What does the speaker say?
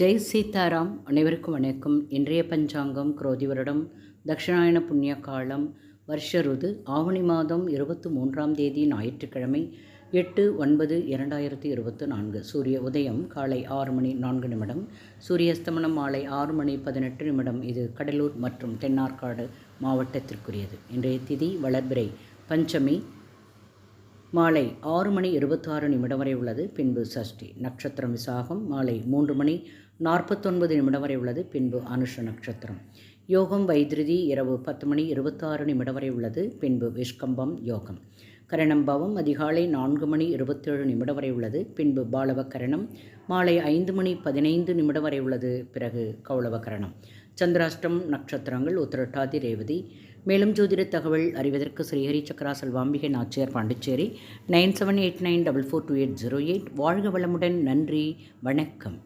ஜெய் சீதாராம் அனைவருக்கும் வணக்கம். இன்றைய பஞ்சாங்கம் குரோதி வருடம் தட்சிணாயன புண்ணிய காலம் வருஷ ருது ஆவணி மாதம் இருபத்தி மூன்றாம் தேதி ஞாயிற்றுக்கிழமை எட்டு ஒன்பது இரண்டாயிரத்தி இருபத்தி நான்கு சூரிய உதயம் காலை ஆறு மணி நான்கு நிமிடம் சூரிய அஸ்தமனம் மாலை ஆறு மணி பதினெட்டு நிமிடம். இது கடலூர் மற்றும் தென்னார்காடு மாவட்டத்திற்குரியது. இன்றைய திதி வளர்பிறை பஞ்சமி மாலை ஆறு மணி இருபத்தாறு நிமிடம் வரை உள்ளது. பின்பு சஷ்டி நட்சத்திரம் விசாகம் மாலை மூன்று மணி நாற்பத்தொன்பது நிமிடம் வரை உள்ளது. பின்பு அனுஷ நட்சத்திரம். யோகம் வைத்திருதி இரவு பத்து மணி இருபத்தாறு நிமிடம் வரை உள்ளது. பின்பு விஷ்கம்பம் யோகம். கரணம் பவம் அதிகாலை நான்கு மணி இருபத்தேழு நிமிடம் வரை உள்ளது. பின்பு பாலவ கரணம் மாலை ஐந்து மணி பதினைந்து நிமிடம் வரை உள்ளது. பிறகு கௌளவ கரணம் சந்திராஷ்டம் நட்சத்திரங்கள் உத்திரட்டாதி ரேவதி. மேலும் ஜோதிட தகவல் அறிவதற்கு Srihari Chakra Selvambigai Nachiyar Pondicherry nine seven eight nine double four two eight zero eight. வாழ்க வளமுடன். நன்றி. வணக்கம்.